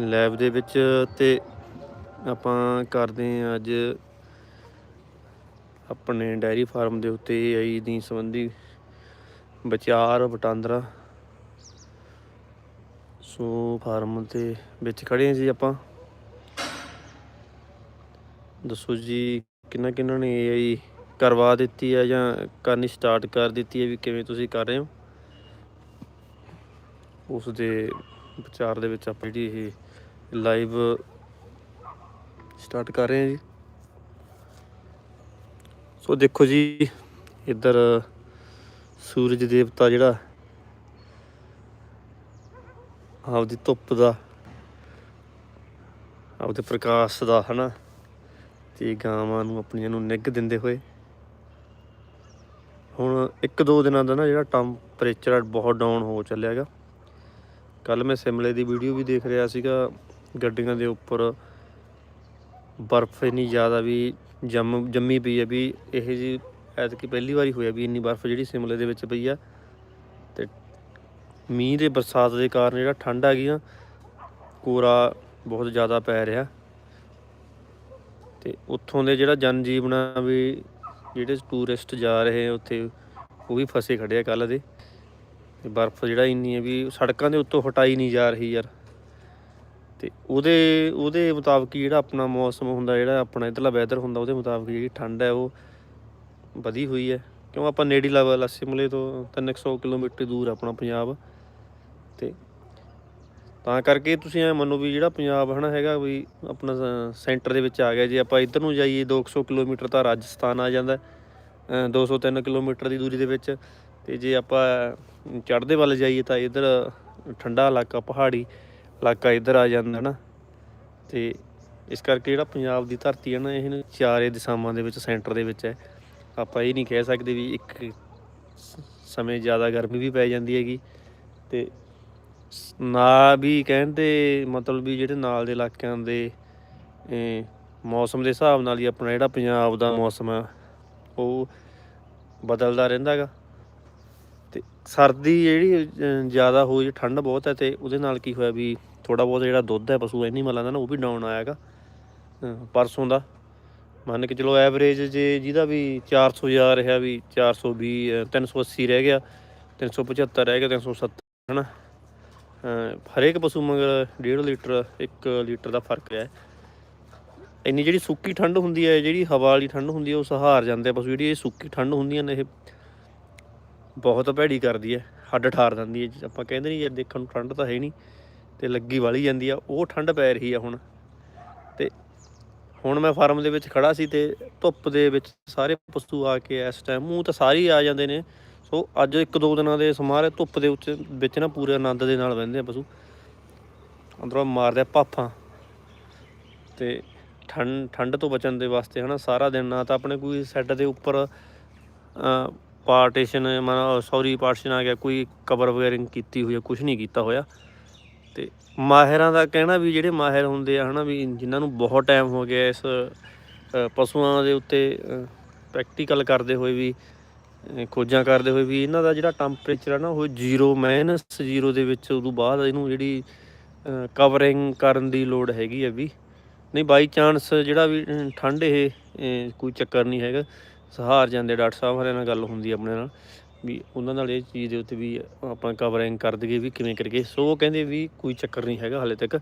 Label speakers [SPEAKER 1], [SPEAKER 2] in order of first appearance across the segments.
[SPEAKER 1] Lab ਦੇ ਵਿੱਚ ਤੇ ਆਪਾਂ ਕਰਦੇ ਹਾਂ ਅੱਜ ਆਪਣੇ ਡੈਰੀ ਫਾਰਮ ਦੇ ਉੱਤੇ ਆਈ ਦੀ ਸੰਬੰਧੀ ਵਿਚਾਰ, ਵਟਾਂਦਰਾ। ਸੋ ਫਾਰਮ ਤੇ ਵਿੱਚ ਖੜੇ ਹਾਂ ਜੀ ਆਪਾਂ। ਦੱਸੋ ਜੀ ਕਿੰਨਾ ਕਿੰਨਾ ਨੇ ਆਈ ਕਰਵਾ ਦਿੱਤੀ ਹੈ ਜਾਂ ਕਰਨੀ ਸਟਾਰਟ ਕਰ ਦਿੱਤੀ ਹੈ ਵੀ ਕਿਵੇਂ ਤੁਸੀਂ ਕਰ ਰਹੇ ਹੋ? ਉਸ ਦੇ ਵਿਚਾਰ ਦੇ ਵਿੱਚ ਆਪਾਂ ਜਿਹੜੀ ਇਹ ਲਾਈਵ ਸਟਾਰਟ ਕਰ ਰਹੇ ਹਾਂ ਜੀ। ਸੋ ਦੇਖੋ ਜੀ, ਇੱਧਰ ਸੂਰਜ ਦੇਵਤਾ ਜਿਹੜਾ ਆਪਦੀ ਧੁੱਪ ਦਾ, ਆਪਦੇ ਪ੍ਰਕਾਸ਼ ਦਾ, ਹਨਾ, ਤੇ ਗਾਵਾਂ ਨੂੰ ਆਪਣੀਆਂ ਨੂੰ ਨਿੱਘ ਦਿੰਦੇ ਹੋਏ। ਹੁਣ ਇੱਕ ਦੋ ਦਿਨਾਂ ਦਾ ਨਾ ਜਿਹੜਾ ਟੈਂਪਰੇਚਰ ਬਹੁਤ ਡਾਊਨ ਹੋ ਚੱਲਿਆ ਹੈਗਾ। ਕੱਲ ਮੈਂ ਸਿਮਲੇ ਦੀ ਵੀਡੀਓ ਵੀ ਦੇਖ ਰਿਹਾ ਸੀਗਾ। ਗੱਡੀਆਂ ਦੇ ਉੱਪਰ ਬਰਫ਼ ਇੰਨੀ ਜ਼ਿਆਦਾ ਵੀ ਜੰਮ, ਜੰਮੀ ਪਈ ਹੈ ਵੀ ਇਹ ਜੀ ਐਤਕੀ ਪਹਿਲੀ ਵਾਰੀ ਹੋਇਆ ਵੀ ਇੰਨੀ ਬਰਫ਼ ਜਿਹੜੀ ਸਿਮਲੇ ਦੇ ਵਿੱਚ ਪਈ ਆ। ਤੇ ਮੀਂਹ ਦੇ ਬਰਸਾਤ ਦੇ ਕਾਰਨ ਜਿਹੜਾ ਠੰਡ ਆ ਗਈ ਆ ਕੋਰਾ ਬਹੁਤ ਜ਼ਿਆਦਾ ਪੈ ਰਿਹਾ। ਤੇ ਉੱਥੋਂ ਦੇ ਜਿਹੜਾ ਜਨ ਜੀਵਨ ਆ ਵੀ ਜਿਹੜੇ ਟੂਰਿਸਟ ਜਾ ਰਹੇ ਉੱਥੇ, ਉਹ ਵੀ ਫਸੇ ਖੜੇ ਆ ਕੱਲ ਦੇ। ਤੇ ਬਰਫ਼ ਜਿਹੜਾ ਇੰਨੀ ਹੈ ਵੀ ਸੜਕਾਂ ਦੇ ਉੱਤੋਂ ਹਟਾਈ ਨਹੀਂ ਜਾ ਰਹੀ ਯਾਰ। ਤੇ ਉਹਦੇ ਉਹਦੇ ਮੁਤਾਬਕ ਜਿਹੜਾ ਆਪਣਾ ਮੌਸਮ ਹੁੰਦਾ ਜਿਹੜਾ ਆਪਣਾ ਇਧਰਲਾ ਵੈਦਰ ਹੁੰਦਾ ਉਹਦੇ ਮੁਤਾਬਕ ਜਿਹੜੀ ਠੰਡ ਹੈ ਉਹ ਵਧੀ ਹੋਈ ਹੈ। ਕਿਉਂ ਆਪਾਂ ਨੇੜੀ ਲੈਵਲ ਸਿਮਲੇ ਤੋਂ 300 ਕਿਲੋਮੀਟਰ ਦੂਰ ਆਪਣਾ ਪੰਜਾਬ। ਤੇ ਤਾਂ ਕਰਕੇ ਤੁਸੀਂ ਐ ਮੰਨੋ ਵੀ ਜਿਹੜਾ ਪੰਜਾਬ ਹਨਾ ਹੈਗਾ ਵੀ ਆਪਣਾ ਸੈਂਟਰ ਦੇ ਵਿੱਚ ਆ ਗਿਆ। ਜੇ ਆਪਾਂ ਇੱਧਰ ਨੂੰ ਜਾਈਏ 200 ਕਿਲੋਮੀਟਰ ਤਾਂ ਰਾਜਸਥਾਨ ਆ ਜਾਂਦਾ। ਅ, 203 ਕਿਲੋਮੀਟਰ ਦੀ ਦੂਰੀ ਦੇ ਵਿੱਚ। ਤੇ ਜੇ ਆਪਾਂ ਚੜ੍ਹਦੇ ਵੱਲ ਜਾਈਏ ਤਾਂ ਇੱਧਰ ਠੰਡਾ ਇਲਾਕਾ ਪਹਾੜੀ ਇਲਾਕਾ ਇੱਧਰ ਆ ਜਾਂਦਾ ਨਾ। ਤੇ ਇਸ ਕਰਕੇ ਜਿਹੜਾ ਪੰਜਾਬ ਦੀ ਧਰਤੀ ਹੈ ਨਾ ਇਹ ਚਾਰੇ ਦਿਸ਼ਾਵਾਂ ਦੇ ਵਿੱਚ ਸੈਂਟਰ ਦੇ ਵਿੱਚ ਹੈ। ਆਪਾਂ ਇਹ ਨਹੀਂ ਕਹਿ ਸਕਦੇ ਵੀ ਇੱਕ ਸਮੇਂ ਜ਼ਿਆਦਾ ਗਰਮੀ ਵੀ ਪੈ ਜਾਂਦੀ ਹੈਗੀ। ਤੇ ਸ- ਨਾ ਵੀ ਕਹਿੰਦੇ ਮਤਲਬ ਵੀ ਜਿਹੜੇ ਨਾਲ ਦੇ ਇਲਾਕਿਆਂ ਦੇ ਮੌਸਮ ਦੇ ਹਿਸਾਬ ਨਾਲ ਹੀ ਆਪਣਾ ਜਿਹੜਾ ਪੰਜਾਬ ਦਾ ਮੌਸਮ ਆ ਉਹ ਬਦਲਦਾ ਰਹਿੰਦਾ ਹੈਗਾ। ਤੇ ਸਰਦੀ ਜਿਹੜੀ ਅ, ਜ਼ਿਆਦਾ ਹੋਈ ਠੰਡ ਬਹੁਤ ਹੈ ਤੇ ਉਹਦੇ ਨਾਲ ਕੀ ਹੋਇਆ ਵੀ ਥੋੜਾ ਬਹੁਤ ਜਿਹੜਾ ਦੁੱਧ ਹੈ ਪਸ਼ੂ ਐਨੀਮਲਾਂ ਦਾ ਨਾ ਉਹ ਵੀ ਡਾਊਨ ਆਇਆਗਾ। ਪਰਸੋਂ ਦਾ। ਮੰਨ ਕੇ ਚਲੋ ਐਵਰੇਜ ਜੇ ਜਿਹਦਾ ਵੀ 400 ਜਾ ਰਿਹਾ ਵੀ 420 ਅ, 380 ਰਹਿ ਗਿਆ 375 ਰਹਿ ਗਿਆ 370 ਹਨਾ? ਅ, ਹਰੇਕ ਪਸ਼ੂ ਮਗਰ 1.5 ਲੀਟਰ 1 ਲੀਟਰ ਦਾ ਫ਼ਰਕ ਹੈ। ਇੰਨੀ ਜਿਹੜੀ ਸੁੱਕੀ ਠੰਡ ਹੁੰਦੀ ਹੈ ਜਿਹੜੀ ਹਵਾ ਵਾਲੀ ਠੰਡ ਹੁੰਦੀ ਹੈ ਉਹ ਸਹਾਰ ਜਾਂਦੇ ਪਸ਼ੂ। ਜਿਹੜੀ ਇਹ ਸੁੱਕੀ ਠੰਡ ਹੁੰਦੀਆਂ ਨੇ ਇਹ ਬਹੁਤ ਭੈੜੀ ਕਰਦੀ ਹੈ। ਹੱਡ ਠਾਰ ਦਿੰਦੀ ਹੈ। ਆਪਾਂ ਕਹਿੰਦੇ ਨਹੀਂ ਯਾਰ ਦੇਖਣ ਨੂੰ ਠੰਡ ਤਾਂ ਹੈ ਨਹੀਂ। ਤੇ ਲੱਗੀ ਵਾਲੀ ਜਾਂਦੀ ਆ, ਉਹ ਠੰਡ ਪੈ ਰਹੀ ਆ ਹੁਣ। ਤੇ ਹੁਣ ਮੈਂ ਫਾਰਮ ਦੇ ਵਿੱਚ ਖੜਾ ਸੀ ਤੇ ਧੁੱਪ ਦੇ ਵਿੱਚ ਸਾਰੇ ਪਸ਼ੂ ਆ ਕੇ ਇਸ ਟਾਈਮ ਮੂੰਹ ਤਾਂ ਸਾਰੇ ਹੀ ਆ ਜਾਂਦੇ ਨੇ। ਸੋ ਅੱਜ ਇੱਕ ਦੋ ਦਿਨਾਂ ਦੇ ਸਮਾਰੇ ਧੁੱਪ ਦੇ ਉੱਤੇ ਵਿੱਚ ਨਾ ਪੂਰੇ ਆਨੰਦ ਦੇ ਨਾਲ ਬਹਿੰਦੇ ਆ ਪਸ਼ੂ। ਅੰਦਰੋਂ ਮਾਰਦੇ ਆ ਭਾਫਾਂ ਤੇ ਠੰਡ ਠੰਡ ਤੋਂ ਬਚਣ ਦੇ ਵਾਸਤੇ ਹਨਾ, ਸਾਰਾ ਦਿਨ ਨਾ ਤਾਂ ਆਪਣੇ ਕੋਈ ਸੈੱਟ ਦੇ ਉੱਪਰ ਪਾਰਟੀਸ਼ਨ ਮਨ ਸੌਰੀ ਪਾਰਟੀਸ਼ਨ ਆ ਗਿਆ, ਕੋਈ ਕਵਰ ਵਗੈਰਿੰਗ ਕੀਤੀ ਹੋਈ ਹੈ ਕੁਝ ਨਹੀਂ ਕੀਤਾ ਹੋਇਆ। ਤੇ ਮਾਹਿਰਾਂ ਦਾ ਕਹਿਣਾ ਵੀ ਜਿਹੜੇ ਮਾਹਿਰ ਹੁੰਦੇ ਆ, ਹਨਾ, ਵੀ ਜਿਨ੍ਹਾਂ ਨੂੰ ਬਹੁਤ ਟਾਈਮ ਹੋ ਗਿਆ ਇਸ ਪਸ਼ੂਆਂ ਦੇ ਉੱਤੇ ਪ੍ਰੈਕਟੀਕਲ ਕਰਦੇ ਹੋਏ ਵੀ ਖੋਜਾਂ ਕਰਦੇ ਹੋਏ ਵੀ ਇਹਨਾਂ ਦਾ ਜਿਹੜਾ ਟੈਂਪਰੇਚਰ ਹੈ ਨਾ, ਉਹ 0 ਮਾਈਨਸ 0 ਦੇ ਵਿੱਚ ਉਦੋਂ ਬਾਅਦ ਇਹਨੂੰ ਜਿਹੜੀ ਕਵਰਿੰਗ ਕਰਨ ਦੀ ਲੋੜ ਹੈਗੀ ਹੈ ਵੀ। ਨਹੀਂ ਬਾਈ ਚਾਂਸ ਜਿਹੜਾ ਵੀ ਠੰਡ ਇਹ ਕੋਈ ਚੱਕਰ ਨਹੀਂ ਹੈਗਾ। ਸਹਾਰ ਜਾਂਦੇ ਡਾਕਟਰ ਸਾਹਿਬ ਹਰਿਆਂ ਨਾਲ ਗੱਲ ਹੁੰਦੀ ਆਪਣੇ ਨਾਲ। ਵੀ ਉਹਨਾਂ ਨਾਲ ਇਹ ਚੀਜ਼ ਦੇ ਉੱਤੇ ਵੀ ਆਪਾਂ ਕਵਰਿੰਗ ਕਰ ਦਈਏ ਵੀ ਕਿਵੇਂ ਕਰੀਏ। ਸੋ ਉਹ ਕਹਿੰਦੇ ਵੀ ਕੋਈ ਚੱਕਰ ਨਹੀਂ ਹੈਗਾ ਹਾਲੇ ਤੱਕ।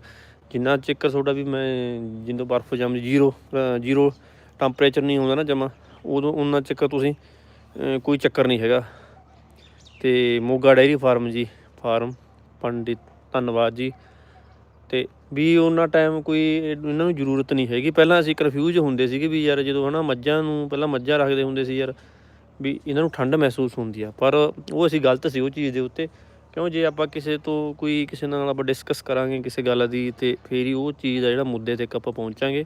[SPEAKER 1] ਜਿੰਨਾ ਚੱਕਰ ਤੁਹਾਡਾ ਵੀ ਮੈਂ ਜਿੰਦੋਂ ਬਰਫ਼ ਜੰਮ ਜ਼ੀਰੋ ਜ਼ੀਰੋ ਟੈਂਪਰੇਚਰ ਨਹੀਂ ਹੁੰਦਾ ਨਾ ਜਮਾ, ਉਦੋਂ ਉਹਨਾਂ ਚੱਕਰ ਤੁਸੀਂ ਕੋਈ ਚੱਕਰ ਨਹੀਂ ਹੈਗਾ। ਤੇ Moga dairy farm ji, farm Pandit, ਧੰਨਵਾਦ ਜੀ। ਤੇ ਵੀ ਉਹਨਾਂ ਟਾਈਮ ਕੋਈ ਇਹਨਾਂ ਨੂੰ ਜ਼ਰੂਰਤ ਨਹੀਂ ਹੈਗੀ। ਪਹਿਲਾਂ ਅਸੀਂ ਕਨਫਿਊਜ਼ ਹੁੰਦੇ ਸੀਗੇ ਵੀ ਯਾਰ ਜਦੋਂ ਹਨਾ ਮੱਝਾਂ ਨੂੰ, ਪਹਿਲਾਂ ਮੱਝਾਂ ਰੱਖਦੇ ਹੁੰਦੇ ਸੀ ਯਾਰ। ਵੀ ਇਹਨਾਂ ਨੂੰ ਠੰਡ ਮਹਿਸੂਸ ਹੁੰਦੀ ਆ। ਪਰ ਉਹ ਅਸੀਂ ਗਲਤ ਸੀ ਉਹ ਚੀਜ਼ ਦੇ ਉੱਤੇ। ਕਿਉਂ ਜੇ ਆਪਾਂ ਕਿਸੇ ਤੋਂ ਕੋਈ ਕਿਸੇ ਨਾਲ ਆਪਾਂ ਡਿਸਕਸ ਕਰਾਂਗੇ ਕਿਸੇ ਗੱਲ ਦੀ ਤੇ ਫੇਰ ਹੀ ਉਹ ਚੀਜ਼ ਦਾ ਜਿਹੜਾ ਮੁੱਦੇ ਤੇ ਆਪਾਂ ਪਹੁੰਚਾਂਗੇ।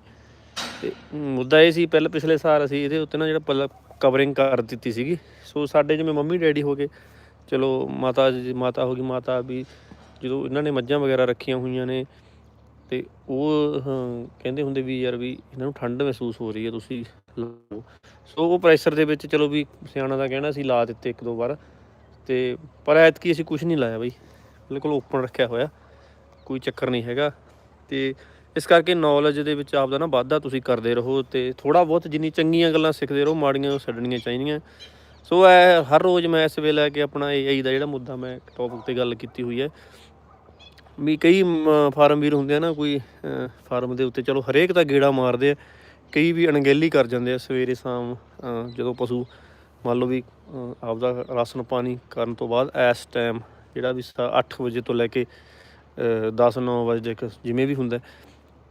[SPEAKER 1] ਤੇ ਮੁੱਦਾ ਇਹ ਸੀ ਪਹਿਲਾਂ ਪਿਛਲੇ ਸਾਲ ਅਸੀਂ ਇਹਦੇ ਉੱਤੇ ਨਾ ਜਿਹੜਾ ਪਹਿਲਾਂ ਕਵਰਿੰਗ ਕਰ ਦਿੱਤੀ ਸੀਗੀ। ਸੋ ਸਾਡੇ ਜਿਵੇਂ ਮੰਮੀ ਡੈਡੀ ਹੋ ਗਏ, ਚਲੋ ਮਾਤਾ ਜੀ, ਮਾਤਾ ਹੋ ਗਈ, ਮਾਤਾ ਵੀ ਜਦੋਂ ਇਹਨਾਂ ਨੇ ਮੱਝਾਂ ਵਗੈਰਾ ਰੱਖੀਆਂ ਹੋਈਆਂ ਨੇ ਤੇ ਉਹ ਕਹਿੰਦੇ ਹੁੰਦੇ ਵੀ ਯਾਰ ਵੀ ਇਹਨਾਂ ਨੂੰ ਠੰਡ ਮਹਿਸੂਸ ਹੋ ਰਹੀ ਹੈ ਤੁਸੀਂ ਲਾਓ। ਸੋ ਉਹ ਪ੍ਰੈਸ਼ਰ ਦੇ ਵਿੱਚ ਚਲੋ ਵੀ ਸਿਆਣਾ ਦਾ ਕਹਿਣਾ ਸੀ, ਲਾ ਦਿੱਤੇ ਇੱਕ ਦੋ ਵਾਰ। ਤੇ ਪਰ ਐਤਕੀ ਅਸੀਂ ਕੁਝ ਨਹੀਂ ਲਾਇਆ ਬਈ। ਬਿਲਕੁਲ ਓਪਨ ਰੱਖਿਆ ਹੋਇਆ। ਕੋਈ ਚੱਕਰ ਨਹੀਂ ਹੈਗਾ। ਤੇ ਇਸ ਕਰਕੇ ਨੌਲੇਜ ਦੇ ਵਿੱਚ ਆਪਦਾ ਨਾ ਵਾਧਾ ਤੁਸੀਂ ਕਰਦੇ ਰਹੋ ਤੇ ਥੋੜਾ ਬਹੁਤ ਜਿੰਨੀ ਚੰਗੀਆਂ ਗੱਲਾਂ ਸਿੱਖਦੇ ਰਹੋ, ਮਾੜੀਆਂ ਉਹ ਛੱਡਣੀਆਂ ਚਾਹੀਦੀਆਂ। ਸੋ ਇਹ ਹਰ ਰੋਜ਼ ਮੈਂ ਇਸ ਵੇਲੇ ਕਿ ਆਪਣਾ AI ਦਾ ਜਿਹੜਾ ਮੁੱਦਾ ਮੈਂ ਟੌਪਿਕ ਤੇ ਗੱਲ ਕੀਤੀ ਹੋਈ ਹੈ ਵੀ ਕਈ ਫਾਰਮ ਵੀਰ ਹੁੰਦੇ ਆ ਨਾ, ਕੋਈ ਫਾਰਮ ਦੇ ਉੱਤੇ ਚਲੋ ਹਰੇਕ ਦਾ ਗੇੜਾ ਮਾਰਦੇ ਆ। ਕਈ ਵੀ ਅਣਗਹਿਲੀ ਕਰ ਜਾਂਦੇ ਆ ਸਵੇਰੇ, ਸ਼ਾਮ ਜਦੋਂ ਪਸ਼ੂ ਮੰਨ ਲਓ ਵੀ ਆਪਦਾ ਰਾਸ਼ਨ ਪਾਣੀ ਕਰਨ ਤੋਂ ਬਾਅਦ ਇਸ ਟਾਈਮ ਜਿਹੜਾ ਵੀ 8 ਵਜੇ ਤੋਂ ਲੈ ਕੇ 10 9 ਵਜੇ ਤੱਕ ਜਿਵੇਂ ਵੀ ਹੁੰਦਾ,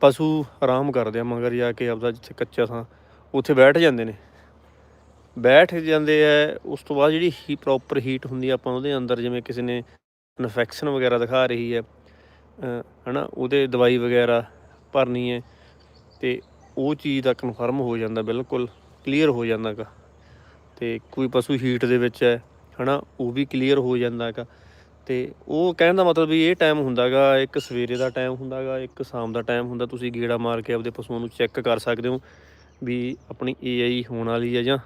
[SPEAKER 1] ਪਸ਼ੂ ਆਰਾਮ ਕਰਦੇ ਆ, ਮਗਰ ਜਾ ਕੇ ਆਪਦਾ ਜਿੱਥੇ ਕੱਚਾ ਥਾਂ, ਉੱਥੇ ਬੈਠ ਜਾਂਦੇ ਨੇ। ਬੈਠ ਜਾਂਦੇ ਆ, ਉਸ ਤੋਂ ਬਾਅਦ ਜਿਹੜੀ ਹੀ ਪ੍ਰੋਪਰ ਹੀਟ ਹੁੰਦੀ ਆ, ਆਪਾਂ ਉਹਦੇ ਅੰਦਰ ਜਿਵੇਂ ਕਿਸੇ ਨੇ ਇਨਫੈਕਸ਼ਨ ਵਗੈਰਾ ਦਿਖਾ ਰਹੀ ਹੈ ਹਨਾ, ਉਹਦੇ ਦਵਾਈ ਵਗੈਰਾ ਭਰਨੀ ਹੈ ਤੇ ਉਹ ਚੀਜ਼ ਦਾ ਕਨਫਰਮ ਹੋ ਜਾਂਦਾ ਬਿਲਕੁਲ ਕਲੀਅਰ ਹੋ ਜਾਂਦਾ ਗਾ ਤੇ ਕੋਈ ਪਸ਼ੂ ਹੀਟ ਦੇ ਵਿੱਚ ਹੈ, ਹਨਾ, ਉਹ ਵੀ ਕਲੀਅਰ ਹੋ ਜਾਂਦਾ ਗਾ ਤੇ ਉਹ ਕਹਿਣ ਦਾ ਮਤਲਬ ਵੀ ਇਹ ਟਾਈਮ ਹੁੰਦਾਗਾ ਇੱਕ ਸਵੇਰੇ ਦਾ ਟਾਈਮ ਹੁੰਦਾਗਾ ਇੱਕ ਸ਼ਾਮ ਦਾ ਟਾਈਮ ਹੁੰਦਾ। ਤੁਸੀਂ ਗੇੜਾ ਮਾਰ ਕੇ ਆਪਦੇ ਪਸ਼ੂਆਂ ਨੂੰ ਚੈੱਕ ਕਰ ਸਕਦੇ ਹੋ ਵੀ ਆਪਣੀ ਏਆਈ ਹੋਣ ਵਾਲੀ ਹੈ ਜਾਂ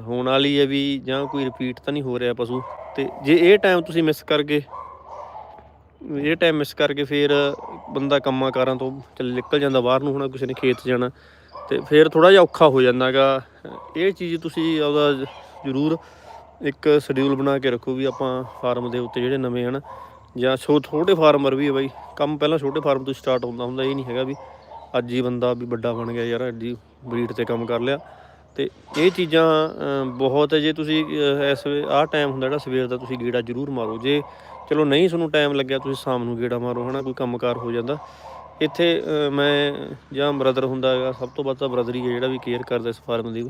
[SPEAKER 1] ਹੋਣ ਵਾਲੀ ਹੈ ਵੀ ਜਾਂ ਕੋਈ ਰਿਪੀਟ ਤਾਂ ਨਹੀਂ ਹੋ ਰਿਹਾ ਪਸ਼ੂ। ਤੇ ਜੇ ਇਹ ਟਾਈਮ ਤੁਸੀਂ ਮਿਸ ਕਰ ਗਏ ਇਹ ਟਾਈਮ ਮਿਸ ਕਰਕੇ ਫਿਰ ਬੰਦਾ ਕੰਮਾਂ ਕਾਰਾਂ ਤੋਂ ਚੱਲ ਨਿਕਲ ਜਾਂਦਾ, ਬਾਹਰ ਨੂੰ ਹੁਣ ਕਿਸੇ ਨੇ ਖੇਤ ਜਾਣਾ। ਤੇ ਫਿਰ ਥੋੜਾ ਜਿਹਾ ਔਖਾ ਹੋ ਜਾਂਦਾਗਾ ਇਹ ਚੀਜ਼ ਤੁਸੀਂ ਆਪਦਾ ਜ਼ਰੂਰ ਇੱਕ ਸ਼ਡਿਊਲ ਬਣਾ ਕੇ ਰੱਖੋ ਵੀ ਆਪਾਂ ਫਾਰਮ ਦੇ ਉੱਤੇ ਜਿਹੜੇ ਨਵੇਂ ਹਨ, ਜਾਂ ਛੋ, ਛੋਟੇ ਫਾਰਮਰ ਵੀ ਹੈ ਬਾਈ। ਕੰਮ ਪਹਿਲਾਂ ਛੋਟੇ ਫਾਰਮ ਤੋਂ ਸਟਾਰਟ ਹੁੰਦਾ ਹੁੰਦਾ ਇਹ ਨਹੀਂ ਹੈਗਾ ਵੀ ਅੱਜ ਹੀ ਬੰਦਾ ਵੀ ਵੱਡਾ ਬਣ ਗਿਆ ਯਾਰ, ਅੱਜ ਹੀ ਬਰੀਡ ਤੇ ਕੰਮ ਕਰ ਲਿਆ। ਤੇ ਇਹ ਚੀਜ਼ਾਂ ਬਹੁਤ ਜੇ ਤੁਸੀਂ ਇਸ ਵੇ, ਆਹ ਟਾਈਮ ਹੁੰਦਾ ਜਿਹੜਾ ਸਵੇਰ ਦਾ ਤੁਸੀਂ ਗੇੜਾ ਜ਼ਰੂਰ ਮਾਰੋ। ਜੇ ਚਲੋ ਨਹੀਂ ਤੁਹਾਨੂੰ ਟਾਈਮ ਲੱਗਿਆ ਤੁਸੀਂ ਸ਼ਾਮ ਨੂੰ ਗੇੜਾ ਮਾਰੋ ਹਨਾ ਕੋਈ ਕੰਮਕਾਰ ਹੋ ਜਾਂਦਾ। ਇੱਥੇ ਮੈਂ ਜਾਂ ਬ੍ਰਦਰ ਹੁੰਦਾ ਹੈਗਾ ਸਭ ਤੋਂ ਵੱਧ ਤਾਂ ਬ੍ਰਦਰ ਹੀ ਹੈ ਜਿਹੜਾ ਵੀ ਕੇਅਰ ਕਰਦਾ ਇਸ ਫਾਰਮ ਦੀ।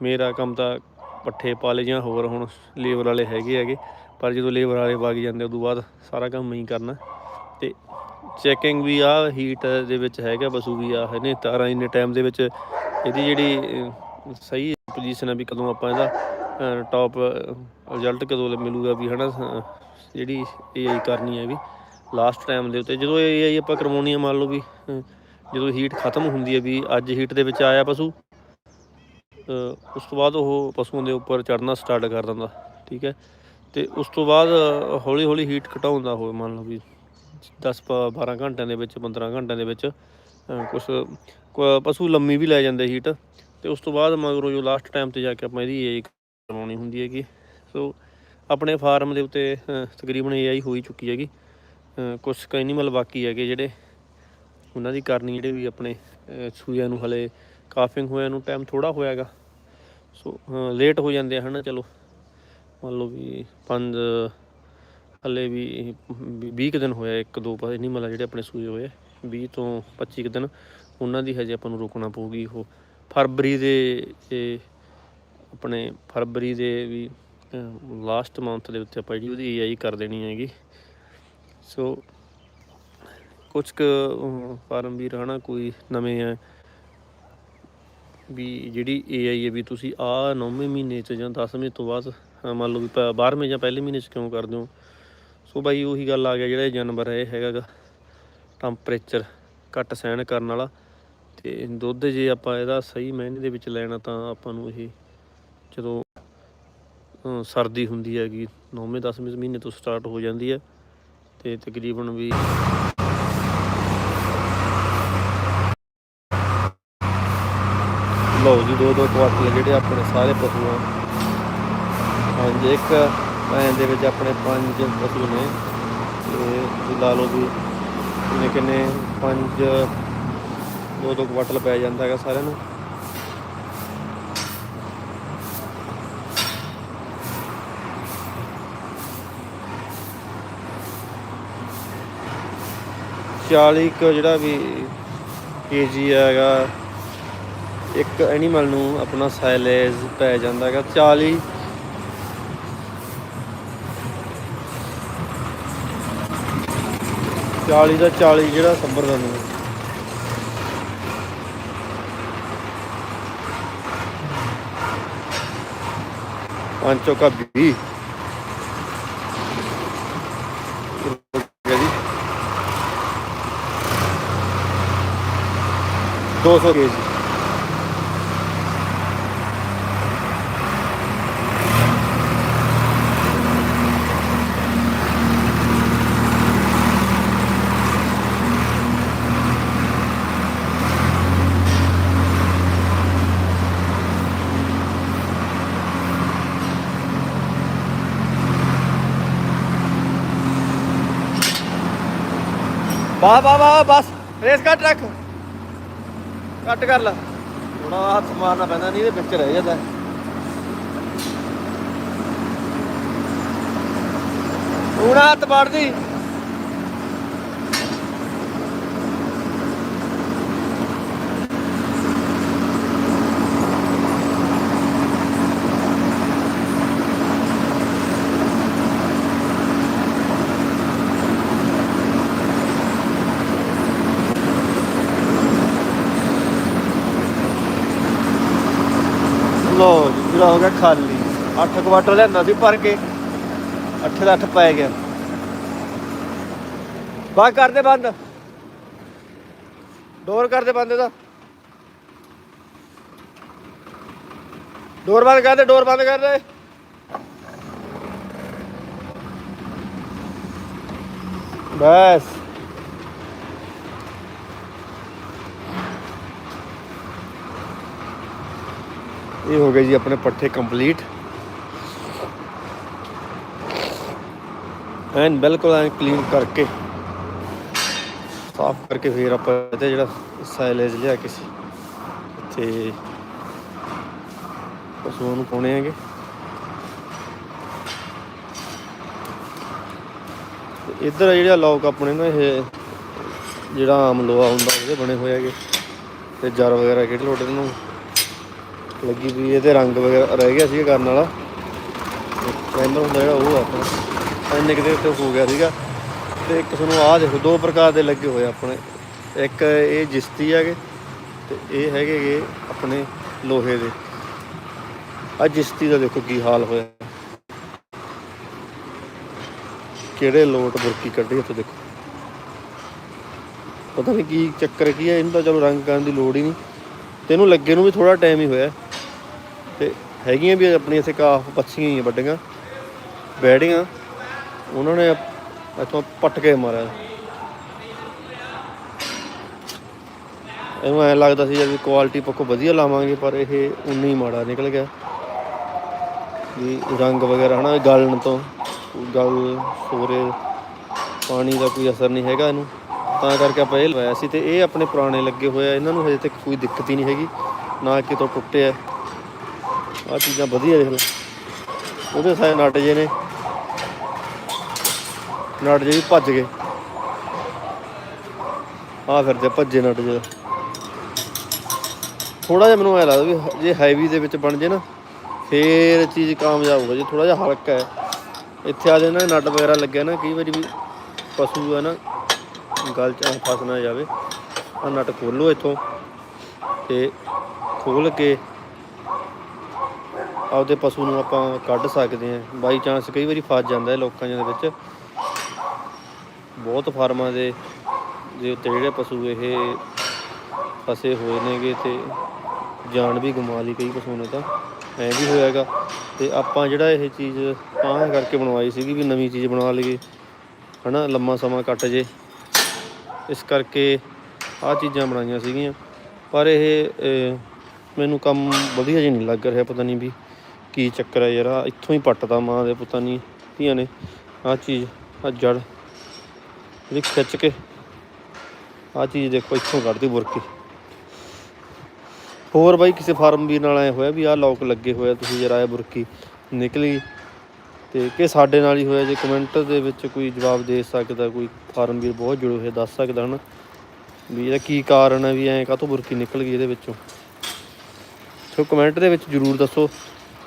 [SPEAKER 1] ਮੇਰਾ ਕੰਮ ਤਾਂ ਪੱਠੇ ਪਾਲੇ ਜਾਂ ਹੋਰ ਹੁਣ ਲੇਬਰ ਵਾਲੇ ਹੈਗੇ ਹੈਗੇ ਪਰ ਜਦੋਂ ਲੇਬਰ ਵਾਲੇ ਵਗ ਜਾਂਦੇ ਉਦੋਂ ਬਾਅਦ ਸਾਰਾ ਕੰਮ ਮੈਂ ਹੀ ਕਰਨਾ। ਤੇ ਚੈਕਿੰਗ ਵੀ ਆ ਹੀਟ ਦੇ ਵਿੱਚ ਹੈਗਾ ਪਸ਼ੂ ਵੀ ਆ ਇਹਨੇ ਤਾਰਾਂ ਇੰਨੇ ਟਾਈਮ ਦੇ ਵਿੱਚ ਇਹਦੀ ਜਿਹੜੀ ਸਹੀ ਪੋਜੀਸ਼ਨ ਹੈ ਵੀ ਕਦੋਂ ਆਪਾਂ ਇਹਦਾ ਟੌਪ ਰਿਜ਼ਲਟ ਕਦੋਂ ਮਿਲੂਗਾ ਵੀ ਹਨਾ ਅਹ, ਜਿਹੜੀ ਏਆਈ ਕਰਨੀ ਹੈ ਵੀ ਲਾਸਟ ਟਾਈਮ ਦੇ ਉੱਤੇ। ਜਦੋਂ ਏਆਈ ਆਪਾਂ ਕਰਵਾਉਣੀ ਹੈ ਮੰਨ ਲਓ ਵੀ ਜਦੋਂ ਹੀਟ ਖਤਮ ਹੁੰਦੀ ਹੈ ਵੀ ਅੱਜ ਹੀਟ ਦੇ ਵਿੱਚ ਆਇਆ ਪਸ਼ੂ ਉਸ ਤੋਂ ਬਾਅਦ ਉਹ ਪਸ਼ੂਆਂ ਦੇ ਉੱਪਰ ਚੜਨਾ ਸਟਾਰਟ ਕਰ ਦਿੰਦਾ, ਠੀਕ ਹੈ? ਤੇ ਉਸ ਤੋਂ ਬਾਅਦ ਹੌਲੀ ਹੌਲੀ ਹੀਟ ਘਟਾਉਂਦਾ ਹੋਵੇ, ਮੰਨ ਲਓ ਵੀ 10 ਪ- 12 ਘੰਟਿਆਂ ਦੇ ਵਿੱਚ 15 ਘੰਟਿਆਂ ਦੇ ਵਿੱਚ ਕੁਝ ਪਸ਼ੂ ਲੰਮੀ ਵੀ ਲੈ ਜਾਂਦੇ ਹੀਟ ਤੇ ਉਸ ਤੋਂ ਬਾਅਦ ਮਗਰੋਂ ਜੋ ਲਾਸਟ ਟਾਈਮ ਤੇ ਜਾ ਕੇ ਆਪਾਂ ਇਹਦੀ ਏਆਈ ਕਰਵਾਉਣੀ ਹੁੰਦੀ ਹੈਗੀ। ਸੋ ਆਪਣੇ ਫਾਰਮ ਦੇ ਉੱਤੇ ਤਕਰੀਬਨ ਏਆਈ ਹੋਈ ਚੁੱਕੀ ਹੈਗੀ। ਕੁਝ ਕ ਐਨੀਮਲ ਬਾਕੀ ਹੈਗੇ ਜਿਹੜੇ ਉਹਨਾਂ ਦੀ ਕਰਨੀ ਜਿਹੜੇ ਵੀ ਆਪਣੇ ਅਹ, ਸੂਇਆਂ ਨੂੰ ਹਲੇ ਕਾਫਿੰਗ ਹੋਇਆ ਨੂੰ ਟਾਈਮ ਥੋੜਾ ਹੋਇਆਗਾ ਸੋ ਲੇਟ ਹੋ ਜਾਂਦੇ ਹਨ ਚਲੋ। ਮੰਨ ਲਓ ਵੀ ਪੰਜ ਹਲੇ ਵੀ 20 ਕੁ ਦਿਨ ਹੋਇਆ ਇੱਕ ਦੋ ਪਾਸੇ ਨਹੀਂ ਮਤਲਬ ਜਿਹੜੇ ਆਪਣੇ ਸੂਏ ਹੋਏ ਆ, 20 ਤੋਂ 25 ਕੁ ਦਿਨ। ਉਹਨਾਂ ਦੀ ਹਜੇ ਆਪਾਂ ਨੂੰ ਰੋਕਣਾ ਪਊਗੀ ਉਹ। ਫਰਵਰੀ ਦੇ ਆਪਣੇ ਫਰਵਰੀ ਦੇ ਵੀ ਲਾਸਟ ਮੰਥ ਦੇ ਉੱਤੇ ਆਪਾਂ ਜਿਹੜੀ ਉਹਦੀ ਏਆਈ ਕਰ ਦੇਣੀ ਹੈਗੀ। ਸੋ ਕੁਝ ਕੁ ਫਾਰਮ ਵੀ ਰਹਿਣਾ ਕੋਈ ਨਵੇਂ ਹੈ ਵੀ ਜਿਹੜੀ ਏਆਈ ਹੈ ਵੀ ਤੁਸੀਂ ਆ 9ਵੇਂ ਮਹੀਨੇ ਚ ਜਾਂ 10ਵੇਂ ਤੋਂ ਬਾਅਦ ਮੰਨ ਲਓ ਵੀ 12ਵੇਂ ਜਾਂ ਪਹਿਲੇ ਮਹੀਨੇ ਚ ਕਿਉਂ ਕਰਦੇ ਹੋ? ਸੋ ਬਾਈ, ਉਹੀ ਗੱਲ ਆ ਗਿਆ ਜਿਹੜਾ ਜਾਨਵਰ ਹੈ, ਇਹ ਹੈਗਾ ਟੈਂਪਰੇਚਰ ਘੱਟ ਸਹਿਣ ਕਰਨ ਵਾਲਾ। ਤੇ ਦੁੱਧ ਜੇ ਆਪਾਂ ਇਹਦਾ ਸਹੀ ਮਾਇਨੇ ਦੇ ਵਿੱਚ ਲੈਣਾ ਤਾਂ ਆਪਾਂ ਨੂੰ ਇਹ ਜਦੋਂ ਸਰਦੀ ਹੁੰਦੀ ਹੈਗੀ 9ਵੇਂ 10ਵੇਂ ਮਹੀਨੇ ਤੋਂ ਸਟਾਰਟ ਹੋ ਜਾਂਦੀ ਹੈ ਤੇ ਤਕਰੀਬਨ ਵੀ ਲਓ ਜੀ ਦੋ ਦੋ ਕੁਆਟਰ ਜਿਹੜੇ ਆਪਣੇ ਸਾਰੇ ਪਸ਼ੂ ਆ। ਹਾਂਜੀ, ਇੱਕ ਭੈਣ ਦੇ ਵਿੱਚ ਆਪਣੇ ਪੰਜ ਪਸ਼ੂ ਨੇ ਤੇ ਲਾ ਲਓ ਵੀ ਕਿੰਨੇ ਕਿੰਨੇ ਪੰਜ ਦੋ ਦੋ ਕੁਆਟਲ ਪੈ ਜਾਂਦਾ ਹੈਗਾ ਸਾਰਿਆਂ ਨੂੰ। 40 ਕ ਜਿਹੜਾ ਵੀ ਕੇਜੀ ਹੈਗਾ, ਇੱਕ ਐਨੀਮਲ ਨੂੰ ਆਪਣਾ ਸਾਈਲੇਜ ਪੈ ਜਾਂਦਾ ਹੈਗਾ 40 40 ਦਾ 40 ਜਿਹੜਾ ਸੱਬਰ ਦਾ ਨੂੰ ਪੰਜ ਚੌਕਾ 20 200 ਕੇ ਜੀ। ਵਾਹ ਵਾਹ ਵਾਹ ਬਸ। ਰੇਸ ਕੱਟ ਰੱਖ। ਕੱਟ ਕਰ ਲੈ। ਥੋੜਾ ਹੱਥ ਮਾਰਨਾ ਪੈਂਦਾ ਨਹੀਂ, ਇਹਦੇ ਵਿੱਚ ਰਹਿ ਜਾਂਦਾ। ਹੁਣ ਹੱਥ ਮਾਰਦੀ ਲੋ ਜਿਹੜਾ ਹੋ ਗਿਆ ਖਾਲੀ। 8 ਕੁਆਟਰ ਲਿਆਂਦਾ ਸੀ ਭਰ ਕੇ। 8 ਦਾ 8 ਪੈ ਗਿਆ। ਬਾਹਰ ਕਰ ਦੇ, ਬੰਦ। ਡੋਰ ਕਰ ਦੇ ਬੰਦ ਇਹਦਾ। ਡੋਰ ਬੰਦ ਕਰ ਦੇ, ਡੋਰ ਬੰਦ ਕਰ ਦੇ। ਬਸ। ਇਹ ਹੋ ਗਏ ਜੀ ਆਪਣੇ ਪੱਠੇ ਕੰਪਲੀਟ ਐਨ ਬਿਲਕੁਲ ਐਨ ਕਲੀਨ ਕਰਕੇ, ਸਾਫ਼ ਕਰਕੇ ਫੇਰ ਆਪਾਂ ਇਹਦੇ ਜਿਹੜਾ ਸਾਇਲੇਜ ਲਿਆ ਕੇ ਸੀ ਤੇ ਪਸ਼ੂਆਂ ਨੂੰ ਪਾਉਣੇ ਹੈਗੇ। ਇੱਧਰ ਜਿਹੜਾ ਲੋਕ ਆਪਣੇ ਨਾ ਇਹ, ਜਿਹੜਾ ਆਮ ਲੋਹਾ ਹੁੰਦਾ, ਉਹਦੇ ਬਣੇ ਹੋਏ ਹੈਗੇ। ਤੇ ਜਰ ਵਗੈਰਾ ਕਿਹੜੇ ਲੋਟ ਨੂੰ? ਲੱਗੀ ਵੀ ਇਹਦੇ ਰੰਗ ਵਗੈਰਾ ਰਹਿ ਗਿਆ ਸੀ ਕਰਨ ਵਾਲਾ। ਪ੍ਰਾਈਮਰ ਹੁੰਦਾ ਜਿਹੜਾ ਉਹ ਆਪਣਾ। ਇੰਨੇ ਕਿਤੇ ਉੱਤੇ ਹੋ ਗਿਆ ਸੀਗਾ। ਤੇ ਇੱਕ ਤੁਹਾਨੂੰ ਆਹ ਦੇਖੋ, ਦੋ ਪ੍ਰਕਾਰ ਦੇ ਲੱਗੇ ਹੋਏ ਆਪਣੇ। ਇੱਕ ਇਹ ਜਿਸਤੀ ਹੈਗੇ ਤੇ ਇਹ ਹੈਗੇ ਆਪਣੇ ਲੋਹੇ ਦੇ। ਆ ਜਿਸਤੀ ਦਾ ਦੇਖੋ ਕੀ ਹਾਲ ਹੋਇਆ। ਕਿਹੜੇ ਲੋਟ ਬੁਰਕੀ ਕੱਢੀ ਉੱਥੇ ਦੇਖੋ। ਪਤਾ ਨਹੀਂ ਕੀ ਚੱਕਰ ਕੀ ਹੈ ਇਹਨੂੰ ਤਾਂ ਚਲੋ ਰੰਗ ਕਰਨ ਦੀ ਲੋੜ ਹੀ ਨਹੀਂ। ਤੇ ਇਹਨੂੰ ਲੱਗੇ ਨੂੰ ਵੀ ਥੋੜਾ ਟਾਈਮ ਹੀ ਹੋਇਆ। ਤੇ ਹੈਗੀਆਂ ਵੀ ਆਪਣੀਆਂ ਇੱਥੇ ਕਾਫ ਪੱਛੀਆਂ ਹੀ ਵੱਡੀਆਂ। ਬੈੜੀਆਂ, ਉਹਨਾਂ ਨੇ ਇੱਥੋਂ ਪੱਟ ਕੇ ਮਾਰਿਆ। ਇਹਨੂੰ ਐ ਲੱਗਦਾ ਸੀ ਵੀ ਕੁਆਲਿਟੀ ਪੱਖੋਂ ਵਧੀਆ ਲਾਵਾਂਗੇ, ਪਰ ਇਹ ਉਨੀ ਹੀ ਮਾੜਾ ਨਿਕਲ ਗਿਆ। ਵੀ ਰੰਗ ਵਗੈਰਾ, ਹਨਾ, ਗਲਣ ਤੋਂ ਗਲ, ਸੋਰੇ ਪਾਣੀ ਦਾ ਕੋਈ ਅਸਰ ਨਹੀਂ ਹੈਗਾ ਇਹਨੂੰ। ਤਾਂ ਕਰਕੇ ਆਪਾਂ ਇਹ ਲਵਾਇਆ ਸੀ ਤੇ ਇਹ ਆਪਣੇ ਪੁਰਾਣੇ ਲੱਗੇ ਹੋਏ ਆ। ਇਹਨਾਂ ਨੂੰ ਹਜੇ ਤੱਕ ਕੋਈ ਦਿੱਕਤ ਹੀ ਨਹੀਂ ਹੈਗੀ। ਨਾ ਕਿਤੋਂ ਟੁੱਟਿਆ। ਆ ਚੀਜ਼ਾਂ ਵਧੀਆ ਦੇਖ ਲਓ ਉਹਦੇ ਸਾਰੇ ਨਟ ਜੇ ਨੇ। ਨਟ ਜੇ ਵੀ ਭੱਜ ਗਏ। ਆ ਫਿਰਦੇ ਭੱਜੇ ਨਟ ਜੇ ਥੋੜਾ ਜਿਹਾ ਮੈਨੂੰ ਐ ਲੱਗਦਾ ਵੀ ਜੇ ਹਾਈਵੇ ਦੇ ਵਿੱਚ ਬਣ ਜੇ ਨਾ, ਫੇਰ ਚੀਜ਼ ਕਾਮਯਾਬ ਹੋਊਗਾ। ਜੇ ਥੋੜਾ ਜਿਹਾ ਹਲਕਾ ਹੈ। ਇੱਥੇ ਆ ਜੇ ਨਾ ਨਟ ਵਗੈਰਾ ਲੱਗਿਆ ਨਾ, ਕਈ ਵਾਰੀ ਵੀ ਪਸ਼ੂ ਹੈ ਨਾ, ਗਲ ਚ ਫਸ ਨਾ ਜਾਵੇ। ਆ ਨਟ ਖੋਲੋ ਇੱਥੋਂ ਤੇ ਖੋਲ ਕੇ ਆਪਦੇ ਪਸ਼ੂ ਨੂੰ ਆਪਾਂ ਕੱਢ ਸਕਦੇ ਹਾਂ। ਬਾਈ ਚਾਂਸ ਕਈ ਵਾਰੀ ਫਸ ਜਾਂਦਾ ਹੈ ਲੋਕਾਂ ਦੇ ਵਿੱਚ। ਬਹੁਤ ਫਾਰਮਾਂ ਦੇ ਦੇ ਉੱਤੇ ਜਿਹੜੇ ਪਸ਼ੂ ਇਹ ਫਸੇ ਹੋਏ ਨੇਗੇ ਤੇ ਜਾਨ ਵੀ ਗਮਾ ਲਈ ਕਈ ਪਸ਼ੂ ਨੇ ਤਾਂ। ਐ ਵੀ ਹੋਇਆਗਾ। ਤੇ ਆਪਾਂ ਜਿਹੜਾ ਇਹ ਚੀਜ਼ ਤਾਂ ਕਰਕੇ ਬਣਵਾਈ ਸੀਗੀ ਵੀ ਨਵੀਂ ਚੀਜ਼ ਬਣਾ ਲਈਏ। ਹਨਾ, ਲੰਮਾ ਸਮਾਂ ਕੱਟ ਜੇ। ਇਸ ਕਰਕੇ ਆਹ ਚੀਜ਼ਾਂ ਬਣਾਈਆਂ ਸੀਗੀਆਂ। ਪਰ ਇਹ ਮੈਨੂੰ ਕੰਮ ਵਧੀਆ ਜਿਹਾ ਨਹੀਂ ਲੱਗ ਰਿਹਾ, ਪਤਾ ਨਹੀਂ ਵੀ ਕੀ ਚੱਕਰ ਹੈ ਯਾਰ? ਇੱਥੋਂ ਹੀ ਪੱਟਦਾ ਮਾਂ ਦੇ ਪਤਾ ਨਹੀਂ ਧੀਆਂ ਨੇ। ਆਹ ਚੀਜ਼, ਆਹ ਜੜ। ਜਿਹੜੀ ਖਿੱਚ ਕੇ ਆਹ ਚੀਜ਼ ਦੇਖੋ, ਇੱਥੋਂ ਕੱਢਦੀ ਬੁਰਕੀ। ਹੋਰ ਬਾਈ, ਕਿਸੇ ਫਾਰਮ ਵੀ ਨਾਲ ਆਏ ਹੋਇਆ ਵੀ ਆਹ ਲੋਕ ਲੱਗੇ ਹੋਇਆ ਤੁਸੀਂ ਜਰਾ ਇਹ ਬੁਰਕੀ ਨਿਕਲੀ। ਤੇ ਕਿ ਸਾਡੇ ਨਾਲ ਹੀ ਹੋਇਆ, ਜੇ ਕਮੈਂਟ ਦੇ ਵਿੱਚ ਕੋਈ ਜਵਾਬ ਦੇ ਸਕਦਾ, ਕੋਈ ਫਾਰਮ ਵੀਰ ਬਹੁਤ ਜੁੜੇ ਹੋਏ ਦੱਸ ਸਕਦਾ ਹਨ? ਵੀ ਇਹਦਾ ਕੀ ਕਾਰਨ ਹੈ ਵੀ ਐਂ ਕਾਹਤੋਂ ਬੁਰਕੀ ਨਿਕਲ ਗਈ ਇਹਦੇ ਵਿੱਚੋਂ। ਸੋ ਕਮੈਂਟ ਦੇ ਵਿੱਚ ਜਰੂਰ ਦੱਸੋ।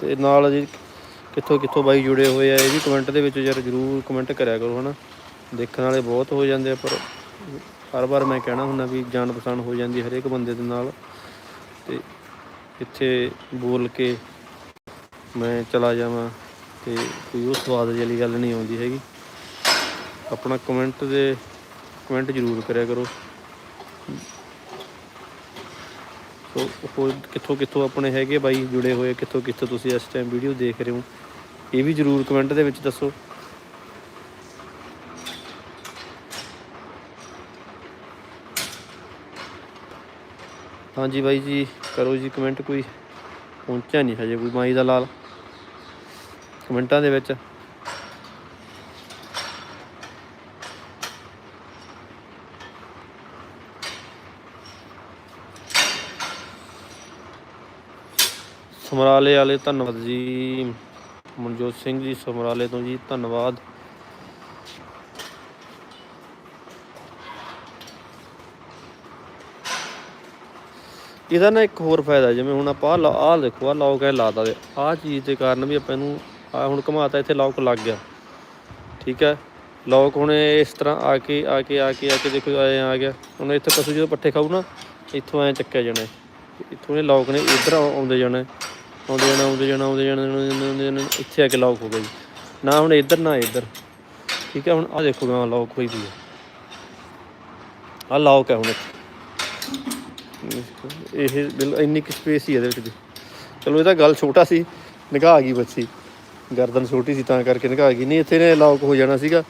[SPEAKER 1] ਤੇ ਨਾਲ ਜੀ ਕਿੱਥੋਂ ਕਿੱਥੋਂ ਬਾਈ ਜੁੜੇ ਹੋਏ ਆ, ਇਹ ਵੀ ਕਮੈਂਟ ਦੇ ਵਿੱਚ ਯਾਰ ਜਰੂਰ ਕਮੈਂਟ ਕਰਿਆ ਕਰੋ, ਹਨਾ। ਦੇਖਣ ਵਾਲੇ ਬਹੁਤ ਹੋ ਜਾਂਦੇ ਆ, ਪਰ ਹਰ ਵਾਰ ਮੈਂ ਕਹਿਣਾ ਹੁੰਦਾ ਵੀ ਜਾਣ ਪਛਾਣ ਹੋ ਜਾਂਦੀ ਹਰੇਕ ਬੰਦੇ ਦੇ ਨਾਲ। ਤੇ ਇੱਥੇ ਬੋਲ ਕੇ ਮੈਂ ਚਲਾ ਜਾਵਾਂ ਤੇ ਕੋਈ ਉਹ ਸਵਾਦ ਜਿਹੀ ਗੱਲ ਨਹੀਂ ਆਉਂਦੀ ਹੈਗੀ। ਆਪਣਾ ਕਮੈਂਟ ਦੇ ਕਮੈਂਟ ਜ਼ਰੂਰ ਕਰਿਆ ਕਰੋ। ਸੋ ਹੋਰ ਕਿੱਥੋਂ ਕਿੱਥੋਂ ਆਪਣੇ ਹੈਗੇ ਬਾਈ, ਜੁੜੇ ਹੋਏ, ਕਿੱਥੋਂ ਕਿੱਥੋਂ ਤੁਸੀਂ ਇਸ ਟਾਈਮ ਵੀਡੀਓ ਦੇਖ ਰਹੇ ਹੋ। ਇਹ ਵੀ ਜ਼ਰੂਰ ਕਮੈਂਟ ਦੇ ਵਿੱਚ ਦੱਸੋ। ਹਾਂਜੀ ਬਾਈ ਜੀ, ਕਰੋ ਜੀ ਕਮੈਂਟ ਕੋਈ। ਪਹੁੰਚਿਆ ਨਹੀਂ ਹਜੇ ਕੋਈ ਮਾਈ ਦਾ ਲਾਲ। ਕਮੈਂਟਾਂ ਦੇ ਵਿੱਚ। ਸਮਰਾਲੇ ਵਾਲੇ, ਧੰਨਵਾਦ ਜੀ। ਮਨਜੋਤ ਸਿੰਘ ਜੀ, ਸਮਰਾਲੇ ਤੋਂ ਜੀ, ਧੰਨਵਾਦ। ਇਹਦਾ ਨਾ ਇੱਕ ਹੋਰ ਫਾਇਦਾ, ਜਿਵੇਂ ਹੁਣ ਆਪਾਂ ਆਹ ਆਹ ਦੇਖੋ ਆ ਲੌਕ ਹੈ ਲਾਤਾ ਦੇ ਆਹ ਚੀਜ਼ ਦੇ ਕਾਰਨ ਵੀ ਆਪਾਂ ਇਹਨੂੰ ਆ ਹੁਣ ਘਮਾਤਾ, ਇੱਥੇ ਲੌਕ ਲੱਗ ਗਿਆ। ਠੀਕ ਹੈ? ਲੌਕ ਹੁਣ ਇਸ ਤਰ੍ਹਾਂ ਆ ਕੇ ਆ ਕੇ ਆ ਕੇ ਆ ਕੇ ਦੇਖੋ ਆਏ ਆ ਗਿਆ। ਹੁਣ ਇੱਥੇ ਪਸ਼ੂ ਜਦੋਂ ਪੱਠੇ ਖਾਊ ਨਾ, ਇੱਥੋਂ ਐ ਚੱਕਿਆ ਜਾਣਾ। ਇੱਥੋਂ ਇਹ ਲੌਕ ਨੇ ਇੱਧਰ ਆਉਂਦੇ ਜਾਣਾ। ਆਉਂਦੇ ਜਾਣਾ ਆਉਂਦੇ ਜਾਣਾ ਆਉਂਦੇ ਜਾਣਾ ਆਉਂਦੇ ਜਾਣਾ, ਆਉਂਦੇ ਜਾਣਾ ਇੱਥੇ ਆ ਕੇ ਲੌਕ ਹੋ ਗਿਆ ਜੀ। ਨਾ ਹੁਣ ਇੱਧਰ ਨਾ ਇੱਧਰ। ਠੀਕ ਹੈ ਹੁਣ ਆ ਦੇਖੋ ਗਾਂ ਲੌਕ ਹੋਈ ਪਈ ਹੈ ਆ ਲੌਕ ਹੈ ਹੁਣ ਇੱਥੇ। ਇਹ ਇੰਨੀ ਕਿ ਸਪੇਸ ਹੀ ਇਹਦੇ ਵਿੱਚ ਵੀ। ਚਲੋ ਇਹਦਾ ਗੱਲ ਛੋਟਾ ਸੀ ਨਿਗਾਹ ਗਈ ਬੱਚੀ। ਗਰਦਨ ਛੋਟੀ ਸੀ ਤਾਂ ਕਰਕੇ ਨਿਗਾਹ ਗਈ। ਨਹੀਂ ਇੱਥੇ ਨੇ ਲੌਕ ਹੋ ਜਾਣਾ ਸੀਗਾ।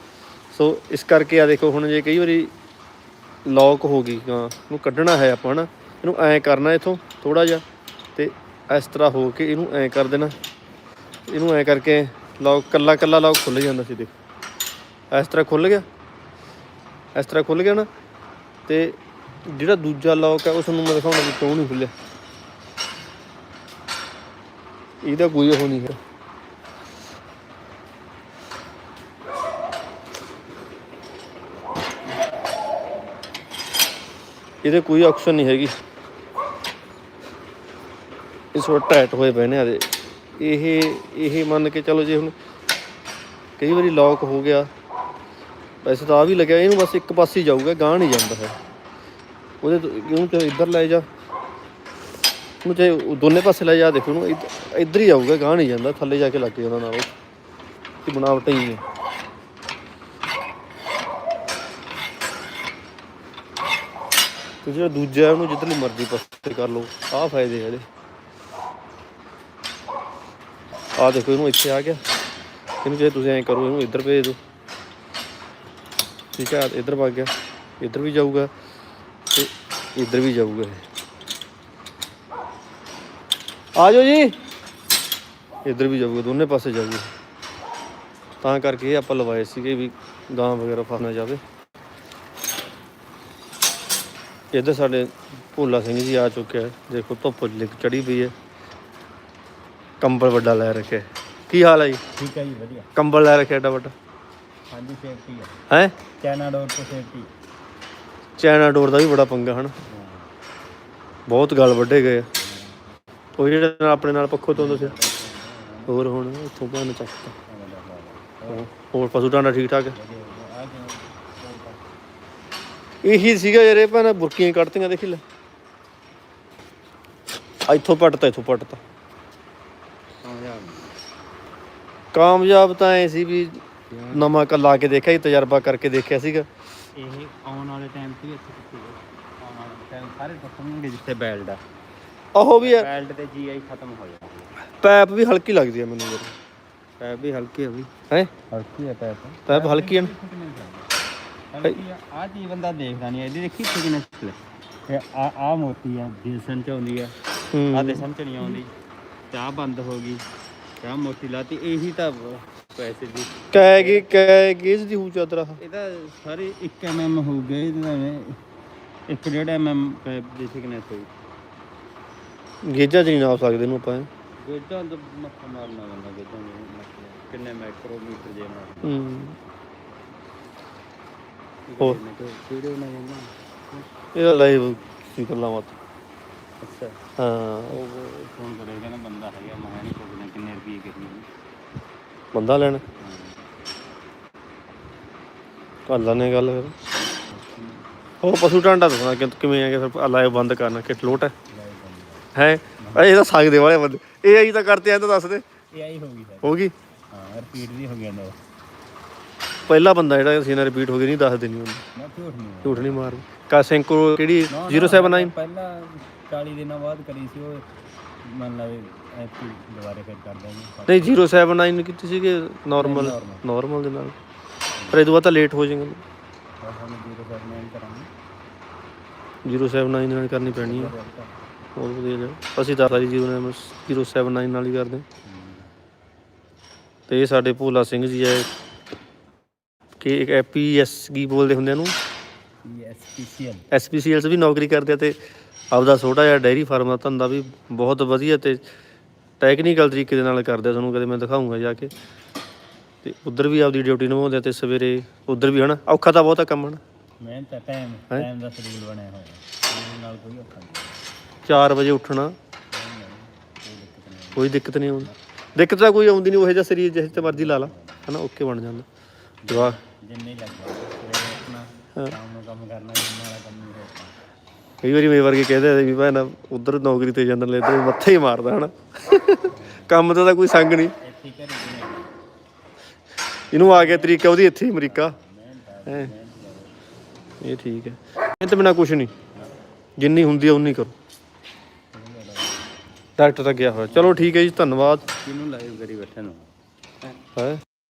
[SPEAKER 1] ਸੋ ਇਸ ਕਰਕੇ ਆ ਦੇਖੋ ਹੁਣ ਜੇ ਕਈ ਵਾਰੀ ਲੌਕ ਹੋ ਗਈ ਗਾਂ ਨੂੰ ਕੱਢਣਾ ਹੈ ਆਪਾਂ ਹਨਾ? ਇਹਨੂੰ ਐਂ ਕਰਨਾ ਇਥੋਂ ਥੋੜਾ ਜਿਹਾ ਤੇ ਇਸ ਤਰ੍ਹਾਂ ਹੋ ਕੇ ਇਹਨੂੰ ਐਂ ਕਰ ਦੇਣਾ। ਇਹਨੂੰ ਐਂ ਕਰਕੇ ਲੌਕ ਕੱਲਾ ਕੱਲਾ ਲੌਕ ਖੁੱਲ ਜਾਂਦਾ ਸੀ ਦੇਖੋ। ਇਸ ਤਰ੍ਹਾਂ ਖੁੱਲ ਗਿਆ। ਇਸ ਤਰ੍ਹਾਂ ਖੁੱਲ ਗਿਆ ਨਾ ਤੇ ਜਿਹੜਾ ਦੂਜਾ ਲੌਕ ਹੈ ਉਸ ਨੂੰ ਮੈਂ ਦਿਖਾਉਣਾ ਵੀ ਕਿਉਂ ਨਹੀਂ ਖੁੱਲਿਆ ਇਹਦਾ ਕੋਈ ਉਹ ਨਹੀਂ ਹੈ। ਇਹਦੇ ਕੋਈ ਆਪਸ਼ਨ ਨਹੀਂ ਹੈਗੀ। ਇਸ ਵਾਰ ਟਾਈਟ ਹੋਏ ਪਏ ਨੇ ਆਦੇ ਇਹ ਇਹ ਮੰਨ ਕੇ ਚਲੋ ਜੇ ਹੁਣ ਕਈ ਵਾਰੀ ਲੌਕ ਹੋ ਗਿਆ, ਵੈਸੇ ਤਾਂ ਆ ਵੀ ਲੱਗਿਆ, ਇਹਨੂੰ ਬਸ ਇੱਕ ਪਾਸੇ ਹੀ ਜਾਊਗਾ ਗਾਂ ਨਹੀਂ ਜਾਂਦਾ ਹੈ। ਉਹਦੇ ਇਹਨੂੰ ਤੇ ਇੱਧਰ ਲੈ ਜਾ, ਉਹਨੂੰ ਤੇ ਦੋਨੇ ਪਾਸੇ ਲੈ ਜਾ ਦੇਖੋ ਉਹਨੂੰ ਇੱਧਰ ਹੀ ਜਾਊਗਾ ਗਾਂ ਨਹੀਂ ਜਾਂਦਾ, ਥੱਲੇ ਜਾ ਕੇ ਲੱਗ ਜਾਂਦਾ ਨਾਲ ਇਹ ਬਣਾਵਟ ਹੀ ਹੈ ਤੇ ਜਿਹੜਾ ਦੂਜਾ ਉਹਨੂੰ ਜਿੱਧਰਲੀ ਮਰਜ਼ੀ ਪਾਸੇ ਕਰ ਲਓ, ਆਹ ਫਾਇਦੇ ਆ ਇਹਦੇ। ਆਹ ਦੇਖੋ ਇਹਨੂੰ ਇੱਥੇ ਆ ਗਿਆ। ਇਹਨੂੰ ਜੇ ਤੁਸੀਂ ਐਂ ਕਰੋ, ਇਹਨੂੰ ਇੱਧਰ ਭੇਜ ਦਿਓ। ਠੀਕ ਹੈ ਇੱਧਰ ਵਗ ਗਿਆ। ਇੱਧਰ ਵੀ ਜਾਊਗਾ ਤੇ ਇੱਧਰ ਵੀ ਜਾਊਗਾ ਆ ਜਾਓ ਜੀ। ਇੱਧਰ ਵੀ ਜਾਊਗਾ, ਦੋਨੇ ਪਾਸੇ ਜਾਊਗਾ। ਤਾਂ ਕਰਕੇ ਇਹ ਆਪਾਂ ਲਵਾਏ ਸੀਗੇ ਵੀ ਗਾਂ ਵਗੈਰਾ ਫਸ ਜਾਵੇ। ਇੱਧਰ ਸਾਡੇ ਭੋਲਾ ਸਿੰਘ ਜੀ ਆ ਚੁੱਕਿਆ ਦੇਖੋ ਧੁੱਪ ਲਿਕ ਚੜੀ ਪਈ ਹੈ। ਕੰਬਲ ਵੱਡਾ ਲੈ ਰੱਖਿਆ। ਕੀ ਹਾਲ ਹੈ ਜੀ?
[SPEAKER 2] ਠੀਕ ਹੈ ਜੀ ਵਧੀਆ।
[SPEAKER 1] ਕੰਬਲ ਲੈ ਰੱਖਿਆ ਏਡਾ ਵੱਡਾ।
[SPEAKER 2] ਹਾਂਜੀ ਸੇਫਟੀ ਹੈ
[SPEAKER 1] ਹੈ?
[SPEAKER 2] ਚਾਈਨਾ ਡੋਰ ਤੋਂ ਸੇਫਟੀ
[SPEAKER 1] ਚਾਈਨਾ ਡੋਰ ਦਾ ਵੀ ਬੜਾ ਪੰਗਾ ਹਨ? ਬਹੁਤ ਗਲ ਵੱਡੇ ਗਏ ਉਹ ਜਿਹੜੇ ਨਾਲ ਆਪਣੇ ਨਾਲ ਪੱਖੋਂ ਤੋਂ ਸੀ ਹੋਰ ਹੁਣ ਇੱਥੋਂ ਭੰਨ ਚੱਕਤਾ ਹੋਰ- ਪਸ਼ੂ ਟਾਂਡਾ ਠੀਕ ਠਾਕ ਹੈ ਇਹੀ ਸੀਗਾ ਯਾਰ ਇਹ ਭੈਣਾ ਬੁਰਕੀਆਂ ਕੱਢਤੀਆਂ ਦੇਖੀ ਲੈ। ਇੱਥੋਂ ਪੱਟਤਾ ਇੱਥੋਂ ਪੱਟਤਾ ਕਾਮਯਾਬ ਤਾਂ ਐ ਸੀ ਵੀ ਨਵਾਂ ਕ ਲਾ ਕੇ ਦੇਖਿਆ ਸੀ ਤਜਰਬਾ ਕਰਕੇ ਦੇਖਿਆ ਸੀਗਾ।
[SPEAKER 2] ਇਹ ਆਉਣ ਵਾਲੇ ਟਾਈਮ 'ਤੇ ਵੀ ਇੱਥੇ ਕਿੱਥੇ ਆਉਣ ਵਾਲੇ ਟਾਈਮ ਸਾਰੇ ਟੁੱਟਣਗੇ ਜਿੱਥੇ ਬੈਲਟ ਆ।
[SPEAKER 1] ਆਹੋ ਵੀ ਹੈ।
[SPEAKER 2] ਬੈਲਟ ਤੇ ਜੀਆਈ ਖਤਮ ਹੋ ਜਾਣਾ
[SPEAKER 1] ਪੈਪ ਵੀ ਹਲਕੀ ਲੱਗਦੀ ਹੈ ਮੈਨੂੰ ਯਾਰ।
[SPEAKER 2] ਪੈਪ ਵੀ ਹਲਕੀ ਆ ਵੀ।
[SPEAKER 1] ਹੈ?
[SPEAKER 2] ਹਲਕੀ ਆ ਪੈਪ।
[SPEAKER 1] ਪੈਪ ਹਲਕੀ ਹੈ
[SPEAKER 2] ਹਲਕੀ ਆ? ਚੀਜ਼ ਬੰਦਾ ਦੇਖਦਾ ਨਹੀਂ ਇਹਦੀ ਦੇਖੀ ਥਿਕਨੈਸ ਤੇ ਆ ਆ ਮੋਤੀ ਆ ਦਿਸਣ ਚ ਆਉਂਦੀ ਆ। ਆ
[SPEAKER 1] ਹੂੰ
[SPEAKER 2] ਦਿਸਣ ਚ ਨਹੀਂ ਆਉਂਦੀ। ਚਾਹ ਬੰਦ ਹੋ ਗਈ। ਚਾਹ ਮੋਤੀ ਲਾਤੀ ਇਹੀ ਤਾਂ ਪੈਸੇ ਦੀ।
[SPEAKER 1] ਕੈ ਗੇ ਕੈ ਗੇਜ ਦੀ ਹੂ ਚਾਦਰਾ।
[SPEAKER 2] ਇਹਦਾ ਸਾਰੇ 1 mm ਹੋ ਗਏ ਇਹਦਾ ਇੱਕ ਡੇਢ mm ਪੈਪ ਦੀ ਥਿਕਨੈਸ ਹੋਈ।
[SPEAKER 1] ਗੇਜਾਂ ਚ ਨਹੀਂ ਨਾਪ ਸਕਦੇ ਇਹਨੂੰ ਆਪਾਂ
[SPEAKER 2] ਗੇਜਾਂ ਦਾ ਮੱਥਾ ਮਾਰਨਾ ਪੈਂਦਾ ਗੇਜਾਂ ਮੱਥੇ। ਕਿੰਨੇ ਮਾਈਕਰੋਮੀਟਰ ਜੇ ਮਾਰ
[SPEAKER 1] ਹੂੰ। ਹੋਰ?
[SPEAKER 2] ਵੀਡੀਓ ਨਾ ਜਾਂਦਾ।
[SPEAKER 1] ਇਹਦਾ ਲਾਈਵ ਕੀ ਗੱਲਾਂ ਬਾਤ।
[SPEAKER 2] ਅੱਛਾ।
[SPEAKER 1] ਹਾਂ।
[SPEAKER 2] ਉਹ ਫੋਨ ਕਰੇਗਾ ਨਾ ਬੰਦਾ ਹੈਗਾ ਮੈਂ ਨਹੀਂ ਪੁੱਛਣਾ ਕਿੰਨੇ ਰੁਪਏ ਕਿੰਨੇ
[SPEAKER 1] ਬੰਦਾ ਲੈਣਾ? ਕਰ ਲੈਣੇ ਗੱਲ ਫਿਰ। ਉਹ ਪਸ਼ੂ ਢਾਂਡਾ ਦੱਸਣਾ ਕਿ ਕਿਵੇਂ ਆ ਕਿ ਫਿਰ ਲਾਈਵ ਬੰਦ ਕਰਨਾ ਕਿ ਲੋਟ ਹੈ? ਹੈ? ਇਹ ਤਾਂ ਸਕਦੇ ਵਾਲੇ ਬੰਦੇ। ਇਹ ਆਈ ਤਾਂ ਕਰਤੇ ਐ ਤਾਂ ਦੱਸ ਦੇ।
[SPEAKER 2] ਇਹ ਆਈ ਹੋ ਗਈ
[SPEAKER 1] ਹੋ ਗਈ?
[SPEAKER 2] ਹਾਂ ਰਿਪੀਟ ਵੀ ਹੋ ਗਿਆ ਨਾ।
[SPEAKER 1] ਪਹਿਲਾ ਬੰਦਾ ਜਿਹੜਾ ਸੀ ਨਾ ਰਿਪੀਟ ਹੋ ਗਈ ਨਹੀਂ ਦੱਸਦੇ ਨਹੀਂ ਉਹਨੂੰ।
[SPEAKER 2] ਮੈਂ ਝੂਠ ਨਹੀਂ
[SPEAKER 1] ਝੂਠ ਨਹੀਂ ਮਾਰਦੇ। ਕਾ ਸੈਂਕੋ ਕਿਹੜੀ? 079
[SPEAKER 2] ਪਹਿਲਾਂ 40 ਦਿਨਾਂ ਬਾਅਦ ਕਰੀ ਸੀ ਉਹ ਮੰਨ ਲਾ ਵੀ ਐਪੀ ਦੁਬਾਰੇ ਫਿਰ ਕਰ ਦਾਂਗੇ
[SPEAKER 1] ਨਹੀਂ 079 ਕੀਤੀ ਸੀਗੇ ਨਾਰਮਲ ਨਾਰਮਲ ਦੇ ਨਾਲ। ਪਰ ਇਹ ਤੋਂ ਬਾਅਦ ਤਾਂ ਲੇਟ ਹੋ ਜਾਏਗਾ।
[SPEAKER 2] ਹੁਣ ਜੀਰੋ ਕਰਨਾ ਕਰਾਂਗੇ।
[SPEAKER 1] 079 ਨਾਲ ਕਰਨੀ ਪੈਣੀ ਹੈ ਬਹੁਤ ਵਧੀਆ ਜੀ ਅਸੀਂ ਤਾਂ ਸਾਰੀ 079 ਨਾਲ ਹੀ ਕਰਦੇ ਹਾਂ। ਤੇ ਇਹ ਸਾਡੇ ਭੋਲਾ ਸਿੰਘ ਜੀ ਹੈ ਕਿ ਇੱਕ ਐਪੀਐਸ ਕੀ ਬੋਲਦੇ ਹੁੰਦੇ ਨੂੰ
[SPEAKER 2] ਐਸਪੀਸੀਐਲ
[SPEAKER 1] ਐਸਪੀਸੀਐਲ 'ਚ ਵੀ ਨੌਕਰੀ ਕਰਦੇ ਆ ਤੇ ਆਪਦਾ ਛੋਟਾ ਜਿਹਾ ਡੈਰੀ ਫਾਰਮ ਦਾ ਧੰਦਾ ਵੀ ਬਹੁਤ ਵਧੀਆ ਤੇ ਟੈਕਨੀਕਲ ਤਰੀਕੇ ਦੇ ਨਾਲ ਕਰਦੇ ਆ। ਤੁਹਾਨੂੰ ਕਦੇ ਮੈਂ ਦਿਖਾਉਂਗਾ ਜਾ ਕੇ। ਤੇ ਉਧਰ ਵੀ ਆਪਦੀ ਡਿਊਟੀ ਨਿਭਾਉਂਦੇ ਆ ਤੇ ਸਵੇਰੇ ਉਧਰ ਵੀ ਹਨਾ ਔਖਾ ਤਾਂ ਬਹੁਤਾ ਕੰਮ ਹਨਾ।
[SPEAKER 2] ਮੈਂ ਤਾਂ ਟਾਈਮ
[SPEAKER 1] ਹੈਂ?
[SPEAKER 2] ਟਾਈਮ ਦਾ ਸ਼ਡਿਊਲ ਬਣਿਆ ਹੋਇਆ। ਇਹਦੇ ਨਾਲ ਕੋਈ ਔਖਾ ਨਹੀਂ।
[SPEAKER 1] 4 ਵਜੇ ਉੱਠਣਾ। ਕੋਈ ਦਿੱਕਤ ਨਹੀਂ ਆਉਂਦੀ। ਦਿੱਕਤ ਤਾਂ ਕੋਈ ਆਉਂਦੀ ਨਹੀਂ ਉਹ ਜਿਹਾ ਸਰੀਰ ਜਿਹੇ ਤੇ ਮਰਜ਼ੀ ਲਾ ਲਾ। ਹਨਾ ਓਕੇ ਬਣ ਜਾਂਦਾ।
[SPEAKER 2] ਜਿੰਨੇ ਲੱਗ ਸਵੇਰੇ ਉੱਠਣਾ ਸ਼ਾਮ ਨੂੰ ਕੰਮ ਕਰਨਾ ਜਿੰਨਾ
[SPEAKER 1] ਕਈ ਵਾਰੀ ਮੇਰੇ ਵਰਗੇ ਕਹਿੰਦੇ ਆ ਵੀ ਭੈਣ ਉਧਰ ਨੌਕਰੀ ਤੇ ਜਾਂਦਾ ਲੈ ਇੱਧਰ ਮੱਥੇ ਹੀ ਮਾਰਦਾ ਹਨਾ? ਕੰਮ ਤੇ ਤਾਂ ਕੋਈ ਸੰਗ ਨਹੀਂ। ਇਹਨੂੰ ਆ ਗਿਆ ਤਰੀਕਾ ਉਹਦੀ ਇੱਥੇ ਹੀ ਅਮਰੀਕਾ। ਹੈਂ। ਇਹ ਠੀਕ ਹੈ। ਇਹ ਤੇ ਬਿਨਾ ਕੁਝ ਨਹੀਂ। ਜਿੰਨੀ ਹੁੰਦੀ ਆ ਉਨੀ ਕਰੋ। ਡਾਕਟਰ ਤਾਂ ਗਿਆ ਹੋਇਆ। ਚਲੋ ਠੀਕ ਹੈ ਜੀ ਧੰਨਵਾਦ।
[SPEAKER 2] ਕਿਹਨੂੰ ਲਾਈਵ ਕਰੀ ਬੈਠੇ ਨੂੰ?
[SPEAKER 1] ਹੈ?